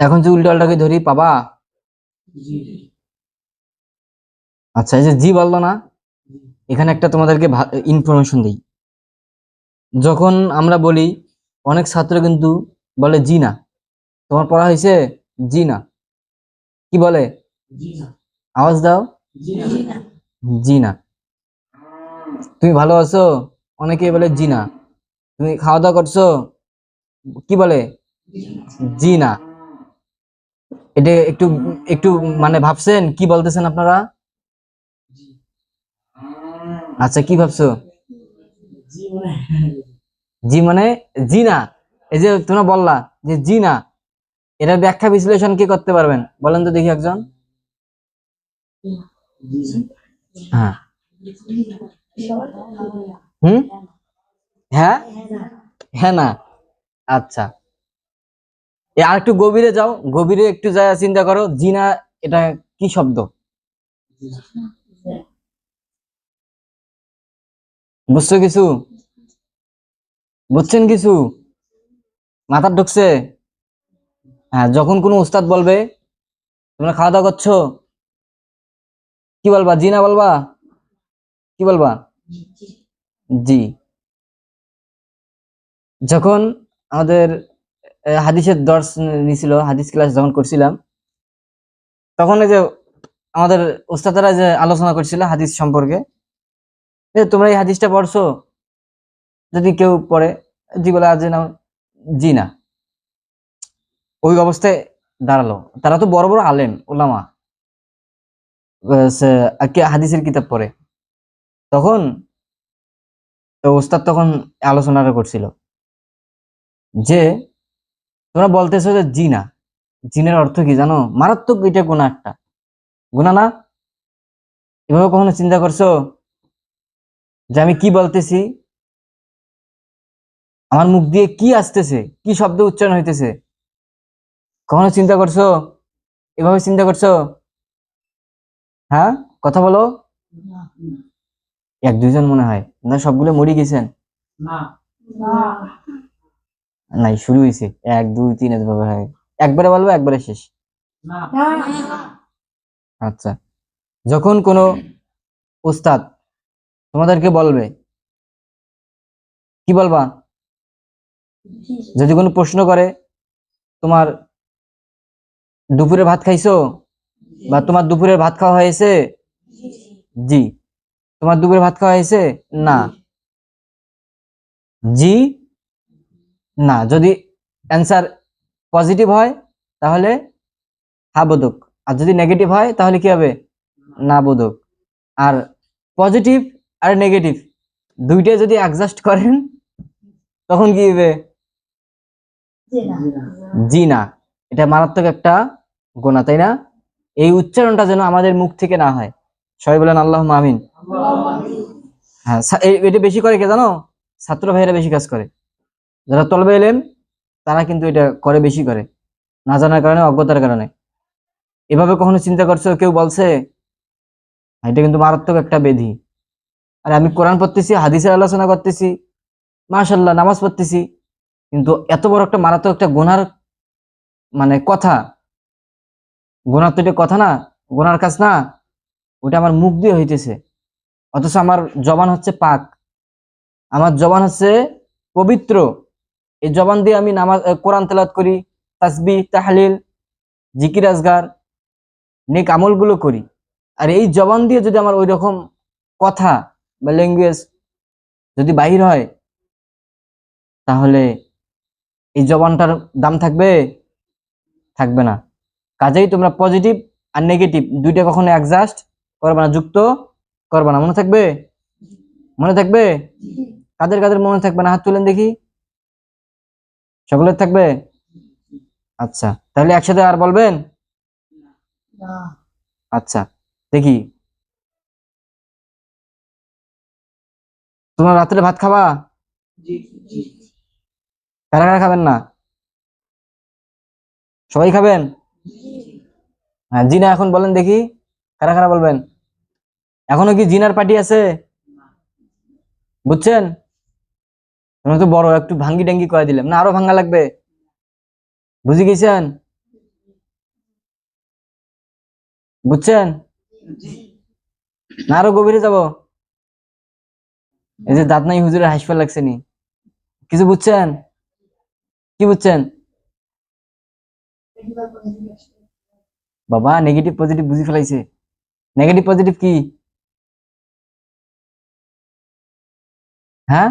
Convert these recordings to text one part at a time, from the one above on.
এখন যে উল্টালটাকে ধরি পাবা? আচ্ছা এই যে জি বলল না এখানে একটা তোমাদেরকে ইনফরমেশন দিই। যখন আমরা বলি অনেক ছাত্র কিন্তু বলে জি না। তোমার পড়া হয়েছে? জি না। কি বলে? আওয়াজ দাও। জি না। তুমি ভালো আছো? অনেকে বলে জি না। তুমি খাওয়া দাওয়া করছ? কি বলে? জি না। এটা একটু একটু মানে ভাবছেন? কি বলতেছেন আপনারা? আচ্ছা কি ভাবছ? জি মানে জি না। এই যে তোমরা বললা যে জি না। এটার ব্যাখ্যা বিশ্লেষণ কি করতে পারবেন? বলেন তো দেখি একজন। হ্যাঁ। হুম? হ্যাঁ? হ্যাঁ না। আচ্ছা। আর একটু গভীরে যাও, গভীরে একটু যা চিন্তা করো, জিনা এটা কি শব্দ? বুঝছ কিছু? বুঝছেন কিছু? মাথার ঢুকছে? হ্যাঁ যখন কোনো উস্তাদ বলবে, তোমরা খাওয়া দাওয়া করছ? কি বলবা? জি না বলবা? কি বলবা? জি। যখন আমাদের হাদিসের দর্শ নিছিল, হাদিস ক্লাস যখন করছিলাম, তখন এই যে আমাদের উস্তাদারা যে আলোচনা করছিল হাদিস সম্পর্কে তোমরা এই হাদিসটা পড়ছো? যদি কেউ পড়ে জি বলে, আজ না, জি না। ওই অবস্থায় দাঁড়াল। তারা তো বড় বড় আলেম ওলামা হাদিসের কিতাব পড়ে। তখন ওস্তাদ তখন আলোচনাটা করছিল যে তোমরা বলতেছো যে জিনা। জিনের অর্থ কি জানো? মারাত্মক এটা গুণা একটা। গুণা না? এভাবে কখনো চিন্তা করছ? যে আমি কি বলতেছি? আমার মুখ দিয়ে কি আসতেছে? কি শব্দ উচ্চারণ হইতেছে? কখনো চিন্তা করছ? এভাবে চিন্তা করছ? হ্যাঁ? কথা বলো। এক দুইজন মনে হয়। না সবগুলো মরি গেছেন? নাই শুরু হয়েছে এক দুই তিন এভাবে হয়। একবারে বলব একবারে শেষ। আচ্ছা। যখন কোনো উস্তাদ তোমাদেরকে বলবে কি বলবা? যদি কোনো প্রশ্ন করে তোমার দুপুরে ভাত খাইছো? বা তোমার দুপুরের ভাত খাওয়া হয়েছে? জি। তোমার দুপুরে ভাত খাওয়া হয়েছে? না। জি। না যদি অ্যান্সার পজিটিভ হয় তাহলে হা বোধক আর যদি নেগেটিভ হয় তাহলে কি হবে? না বোধক আর পজিটিভ আর নেগেটিভ দুইটাই যদি অ্যাডজাস্ট করেন তখন কি হবে? জি না এটা মারাত্মক একটা গোনা তাই না? এই উচ্চারণটা যেন আমাদের মুখ থেকে না হয়। সবাই বলেন আল্লাহ মামিন হ্যাঁ এটা বেশি করে কে জানো? ছাত্র ভাইয়েরা বেশি কাজ করে। যারা তলবে এলেন, তারা কিন্তু এটা করে বেশি করে। না জানার কারণে, অজ্ঞতার কারণে। এভাবে কখনো চিন্তা করছ? কেউ বলছে এটা কিন্তু মারাত্মক একটা বেধি। আর, আমি কোরআন পড়তেছি, হাদিসের আলোচনা করতেছি মাশাল্লাহ নামাজ পড়তেছি, কিন্তু এত বড় একটা মারাত্মক একটা গোনার মানে কথা, গুনার তো এটা কথা না, গোনার কাজ না ওটা আমার মুখ দিয়ে হইতেছে। অথচ আমার জবান হচ্ছে পাক। আমার জবান হচ্ছে পবিত্র। এই জবান দিয়ে আমি নামাজ কোরআন তেলাত করি, তাসবি, তাহলিল, জিকির আজগার, নেক আমলগুলো করি। আর এই জবান দিয়ে যদি আমার ওই রকম কথা বা ল্যাঙ্গুয়েজ যদি বাহির হয়, তাহলে এই জবানটার দাম থাকবে থাকবে না। কাজেই তোমরা পজিটিভ আর নেগেটিভ দুইটা কখনো অ্যাডজাস্ট করবে না, যুক্ত করবে না। মনে থাকবে? মনে থাকবে? কাদের কাদের মনে থাকবে না? হাত তুলেন দেখি। সকলের থাকবে? আচ্ছা তাহলে একসাথে আর বলবেন? আচ্ছা দেখি। তোমরা রাত্রে ভাত খাবা? কারা কারা খাবেন না? সবাই খাবেন? হ্যাঁ জিনা এখন বলেন দেখি কারা কারা বলবেন? এখনও কি জিনার পার্টি আছে? বুঝছেন? তোমরা তো বড়, একটু ভাঙ্গি ডাঙ্গি করে দিলাম। না, আরও ভাঙ্গা লাগবে? বুঝে গেছেন? বুঝছেন? না, আরও গভীরে যাব। এই যে দাঁত নাই, হুজুরের হাসপাতাল লাগছে নি। কিছু বুঝছেন? কি বুঝছেন? বাবা নেগেটিভ পজিটিভ বুঝি ফেলাইছে। নেগেটিভ পজিটিভ কি? হ্যাঁ?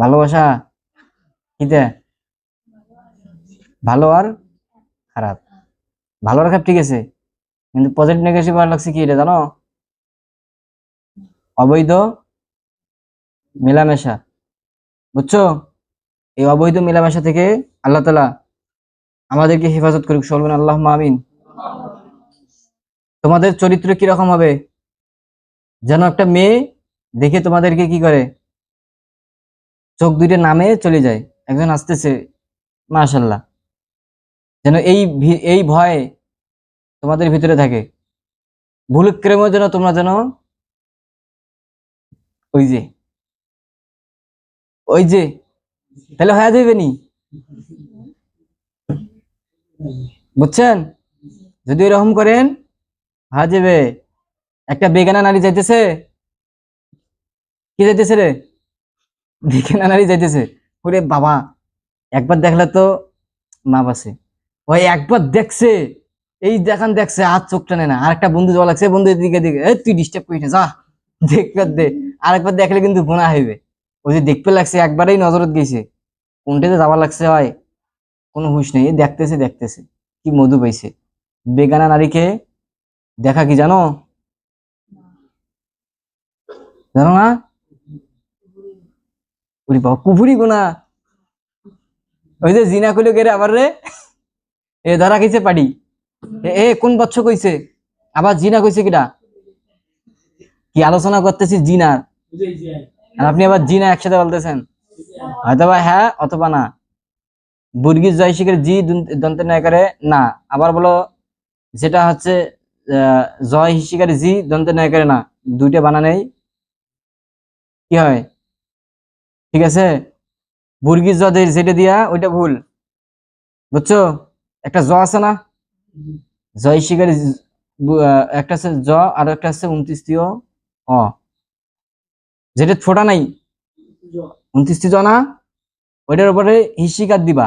ভালোবাসা? কিতে ভালো আর খারাপ। ভালো আর খারাপ ঠিক আছে, কিন্তু পজিটিভ নেগেটিভ আর লাগছে কি এটা জানো? অবৈধ মেলামেশা। বুঝছ? এই অবৈধ মেলামেশা থেকে আল্লাহ তালা আমাদেরকে হেফাজত করুক সলবেন আল্লাহ আমিন। তোমাদের চরিত্র কীরকম হবে? যেন একটা মেয়ে দেখে তোমাদেরকে কি করে? চোখ দুইটা নামে চলে যায়। একজন আসতেছে মাশাল্লাহ যেন এই এই ভয় তোমাদের ভিতরে থাকে। ভুলক্রমেও যেন তোমরা যেন ওই যে ওই যে, তাহলে হয়ে যাবে নি? বুঝছেন? যদি এরকম করেন, হয়ে যাবে একটা বেগানা নারী যাইতেছে। কি যাইতেছে রে? বেগানা নারী যাইতেছে। ওরে বাবা, একবার দেখলে তো মা বাসে ওই একবার দেখছে, এই দেখান দেখছে, আর চোখ টানে না। আর একটা বন্ধু যাওয়া লাগছে, বন্ধু এদিকে দিকে এই তুই ডিস্টার্ব করিস না, যা। দেখবে দে। আরেকবার দেখলে কিন্তু গুণা হইবে। ওই যে দেখতে লাগছে, একবারেই নজরত গেছে। কোনটাতে যাওয়া লাগছে হয়, কোনো হুঁশ নেই। দেখতেছে দেখতেছে। কি মধু পাইছে। বেগানা নারীকে দেখা কি জানো? জানো না? ওরে বাবা কুফুরি গুণা। ওই যে জিনা কইলো গেরে আবার রে? এ ধরা কইছে পাডি। এ কোন বচ্চ কইছে? আবার জিনা কইছে কিটা কি আলোচনা করতেছি আর আপনি আবার জিনা একসাথে বলতেছেন? হয়তো বা হ্যাঁ অথবা না। বুর্গির জয় শিখের জি দন্ত- নয়কারে না। আবার বলো, যেটা হচ্ছে জয় শিকারে জি দন্তের নয়কারে না। দুইটা বানানেই কি হয়? ঠিক আছে? বুর্গির জ যে- যেটা দিয়া ওইটা ভুল। বুঝছ? একটা জ আছে না? জয় শিকারে একটা আছে জ আর একটা আছে উনত্রিশটিও অ। যেটা ফোটা নাই? উনত্রিশটি জ না? ওইটার উপরে হিসিকার দিবা।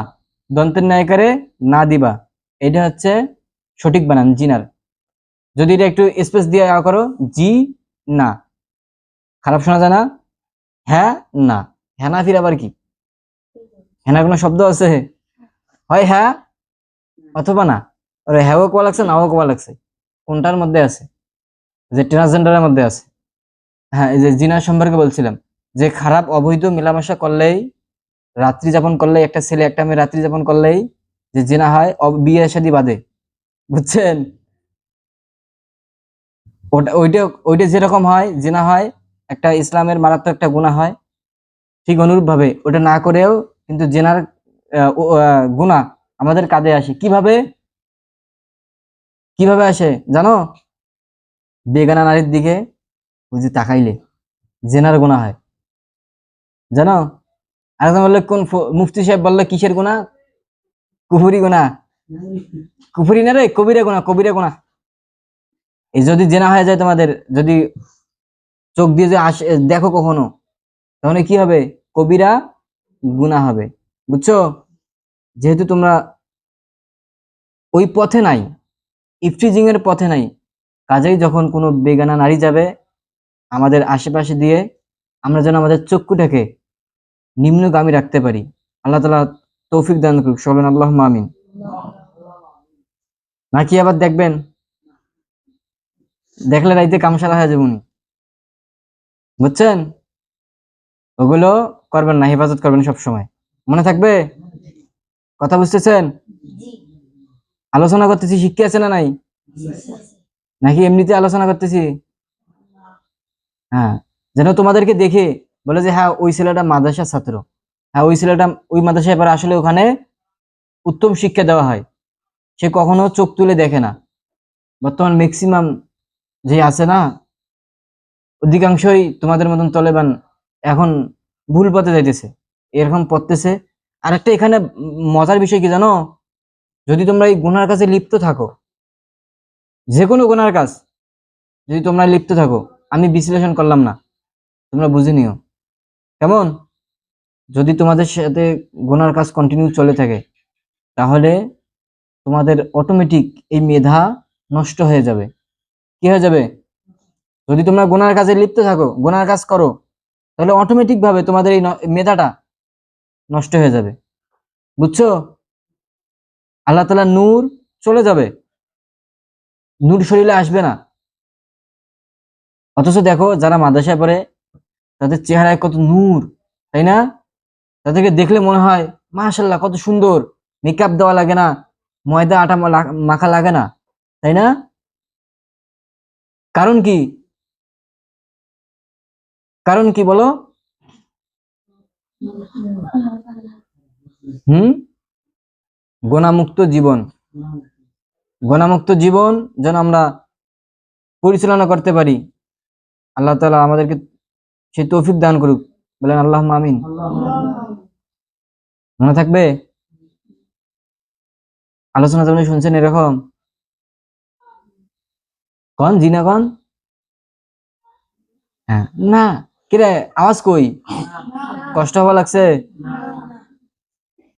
দন্তের নায়িকারে না দিবা। এটা হচ্ছে সঠিক বানান জিনার যদি এটা একটু স্পেস দিয়ে করো জি না। খারাপ শোনা যায় না? হ্যাঁ না। হ্যাঁ না ফির আবার কি? হ্যাঁ না কোনো শব্দ আছে? হয় হ্যাঁ? অথবা না? ওরে হ্যাঁও কোয়া লাগছে নাও কোয়া লাগছে। কোনটার মধ্যে আছে? যে ট্রান্সজেন্ডারের মধ্যে আছে। হ্যাঁ এই যে জিনার সম্পর্কে বলছিলাম যে খারাপ অবৈধ মেলামেশা করলেই রাত্রি যাপন করলেই একটা ছেলে একটা মেয়ে রাত্রি যাপন করলেই যে জিনা হয় বিয়ে শাদী বাদে। বুঝছেন? ওটা ওইটা ওইটা যেরকম হয় জিনা হয় একটা ইসলামের মারাত্মক একটা গুনাহ হয় ঠিক অনুরূপ ভাবে ওটা না করেও কিন্তু জেনার গুণা আমাদের কাঁধে আসে। কীভাবে? কীভাবে আসে? জানো? বেগানা নারীর দিকে বুঝি তাকাইলে, জেনার গুণা হয়। জানো? আরেকজন বললে, কোন মুফতি সাহেব বললে, কিসের গুণা? কুফুরি গুণা। কুফুরি না রে, কবিরা গুণা কবিরা গুণা। এই যদি জেনা হয়ে যায় তোমাদের, যদি চোখ দিয়ে যে আসে, দেখো কখনো। তাহলে কি হবে? কবিরা গুণা হবে। বুঝছ? যেহেতু তোমরা ওই পথে নাই, ইফটিজিং এর পথে নাই, কাজেই যখন কোনো বেগানা নারী যাবে আমাদের আশেপাশে দিয়ে, আমরা যেন আমাদের চক্ষুটাকে নিম্নগামী রাখতে পারি। আল্লাহ তালা তৌফিক দান করুক সবেন আল্লাহ মামিন নাকি আবার দেখবেন? দেখলে রাইতে কামসালা হয়ে যাবনি বুঝছেন? ওগুলো করবেন না, হেফাজত করবেন সব সময় মনে থাকবে? কথা বুঝতেছেন? আলোচনা করতেছি, শিক্ষা আছে না নাই? নাকি এমনিতে আলোচনা করতেছি? হ্যাঁ যেন তোমাদেরকে দেখে বলে যে হ্যাঁ ওই ছেলেটা মাদ্রাসার ছাত্র। হ্যাঁ ওই ছেলেটা, ওই মাদ্রাসায় এবার আসলে ওখানে উত্তম শিক্ষা দেওয়া হয়। সে কখনো চোখ তুলে দেখে না। বর্তমান ম্যাক্সিমাম যে আছে না, অধিকাংশই তোমাদের মতন তলেবান এখন ভুল পথে যাইতেছে, এরকম পড়তেছে। আর একটা এখানে মজার বিষয় কি জানো? যদি তোমরা এই গুনার কাছে লিপ্ত থাকো যে কোনো গুনার কাজ, যদি তোমরা লিপ্ত থাকো, আমি বিশ্লেষণ করলাম না, তোমরা বুঝে নিও। কেমন? যদি তোমাদের সাথে গোনার কাজ কন্টিনিউ চলে থাকে, তাহলে তোমাদের অটোমেটিক এই মেধা নষ্ট হয়ে যাবে। কি হয়ে যাবে? যদি তোমরা গোনার কাজে লিপ্ত থাকো, গোনার কাজ করো তাহলে অটোমেটিক ভাবে তোমাদের এই মেধাটা নষ্ট হয়ে যাবে। বুঝছ? আল্লাহ তালা নূর চলে যাবে। নূর শরীরে আসবে না। অথচ দেখো যারা মাদ্রাসায় পড়ে, তাদের চেহারায় কত নূর, তাই না? তাদেরকে দেখলে মনে হয় মাশাল্লাহ কত সুন্দর। মেকআপ দেওয়া লাগে না, ময়দা, আটা মাখা লাগে না, তাই না? কারণ কি? কারণ কি বলো? হুম? গোনামুক্ত জীবন। গোনামুক্ত জীবন যেন আমরা পরিচালনা করতে পারি। আল্লাহ তাআলা আমাদেরকে সেই তৌফিক দান করুক। বলেন আল্লাহ আমিন। মনে থাকবে? আলোচনা তোমরা শুনছেন এরকম। কন, জিনা কন? হ্যাঁ না। কিরে আওয়াজ কই? কষ্ট হওয়া লাগছে?